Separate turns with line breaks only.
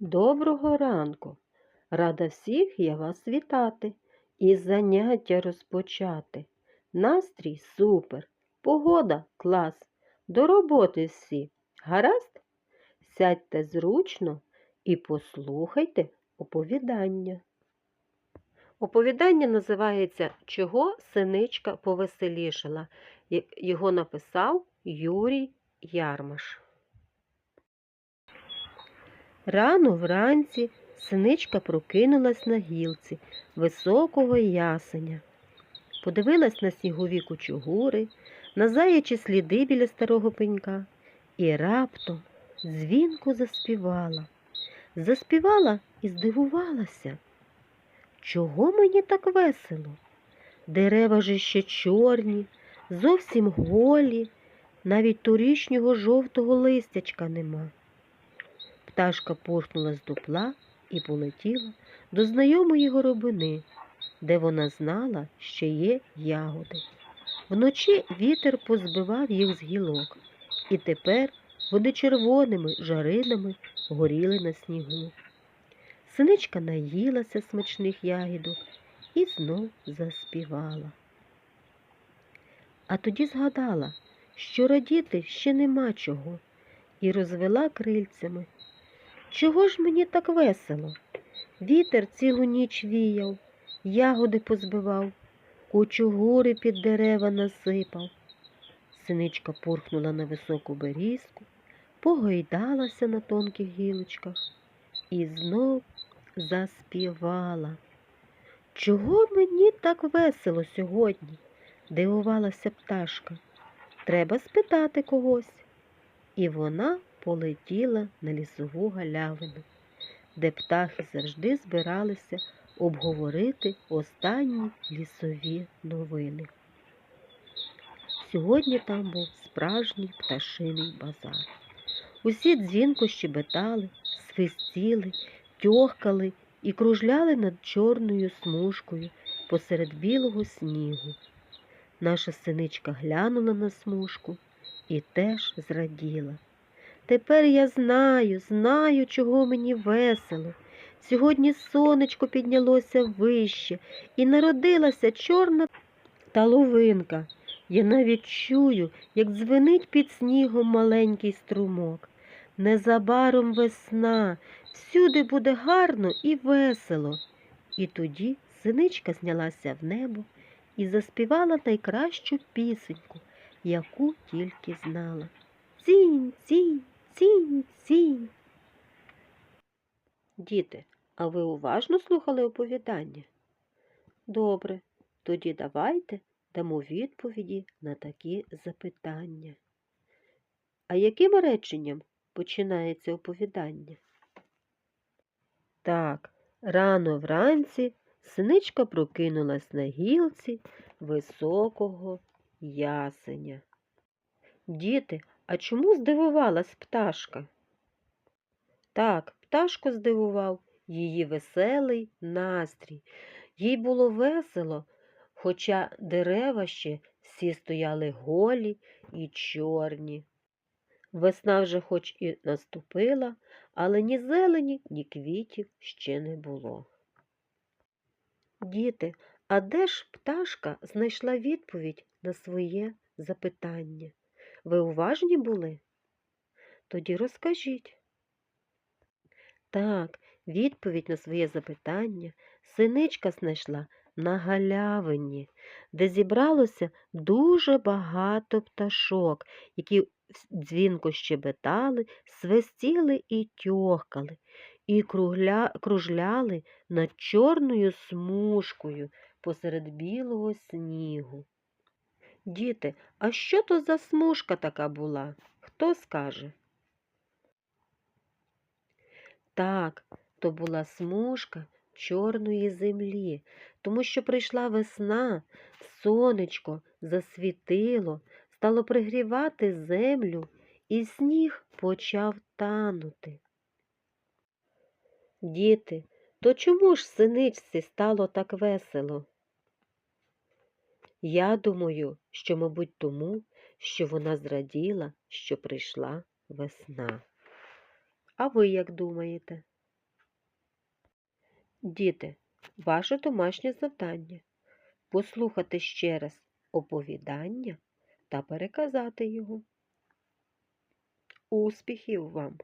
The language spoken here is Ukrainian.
Доброго ранку! Рада всіх я вас вітати і заняття розпочати. Настрій супер, погода клас. До роботи всі. Гаразд? Сядьте зручно і послухайте оповідання. Оповідання називається Чого синичка повеселішала. Його написав Юрій Ярмаш. Рано вранці синичка прокинулась на гілці високого ясеня. Подивилась на снігові кучугури, на заячі сліди біля старого пенька і раптом дзвінко заспівала. Заспівала і здивувалася. Чого мені так весело? Дерева ж ще чорні, зовсім голі, навіть торішнього жовтого листячка нема. Пташка порхнула з дупла і полетіла до знайомої горобини, де вона знала, що є ягоди. Вночі вітер позбивав їх з гілок, і тепер вони червоними жаринами горіли на снігу. Синичка наїлася смачних ягідок і знов заспівала. А тоді згадала, що радіти ще нема чого, і розвела крильцями. Чого ж мені так весело? Вітер цілу ніч віяв, ягоди позбивав, кучугури під дерева насипав. Синичка пурхнула на високу берізку, погойдалася на тонких гілочках і знов заспівала. Чого мені так весело сьогодні? дивувалася пташка. Треба спитати когось. І вона полетіла на лісову галявину, де птахи завжди збиралися обговорити останні лісові новини. Сьогодні там був справжній пташиний базар. Усі дзвінко щебетали, свистіли, тьохкали і кружляли над чорною смужкою посеред білого снігу. Наша синичка глянула на смужку і теж зраділа. Тепер я знаю, знаю, чого мені весело. Сьогодні сонечко піднялося вище і народилася чорна таловинка. Я навіть чую, як дзвенить під снігом маленький струмок. Незабаром весна, всюди буде гарно і весело. І тоді синичка знялася в небо і заспівала найкращу пісеньку, яку тільки знала. Цінь, цінь, цінь, цінь. Діти, а ви уважно слухали оповідання? Добре, тоді давайте дамо відповіді на такі запитання. А яким реченням починається оповідання? Так, рано вранці синичка прокинулась на гілці високого ясеня. Діти, а чому здивувалась пташка? Так, пташку здивував її веселий настрій. Їй було весело, хоча дерева ще всі стояли голі і чорні. Весна вже хоч і наступила, але ні зелені, ні квітів ще не було. Діти, а де ж пташка знайшла відповідь на своє запитання? Ви уважні були? Тоді розкажіть. Так, відповідь на своє запитання синичка знайшла на галявині, де зібралося дуже багато пташок, які дзвінко щебетали, свистіли і тьохкали, і кругля... кружляли над чорною смужкою посеред білого снігу. Діти, а що то за смужка така була? Хто скаже? Так, то була смужка чорної землі, тому що прийшла весна, сонечко засвітило, стало пригрівати землю, і сніг почав танути. Діти, то чому ж синичці стало так весело? Я думаю, що, мабуть, тому, що вона зраділа, що прийшла весна. А ви як думаєте? Діти, ваше домашнє завдання послухати ще раз оповідання та переказати його. Успіхів вам!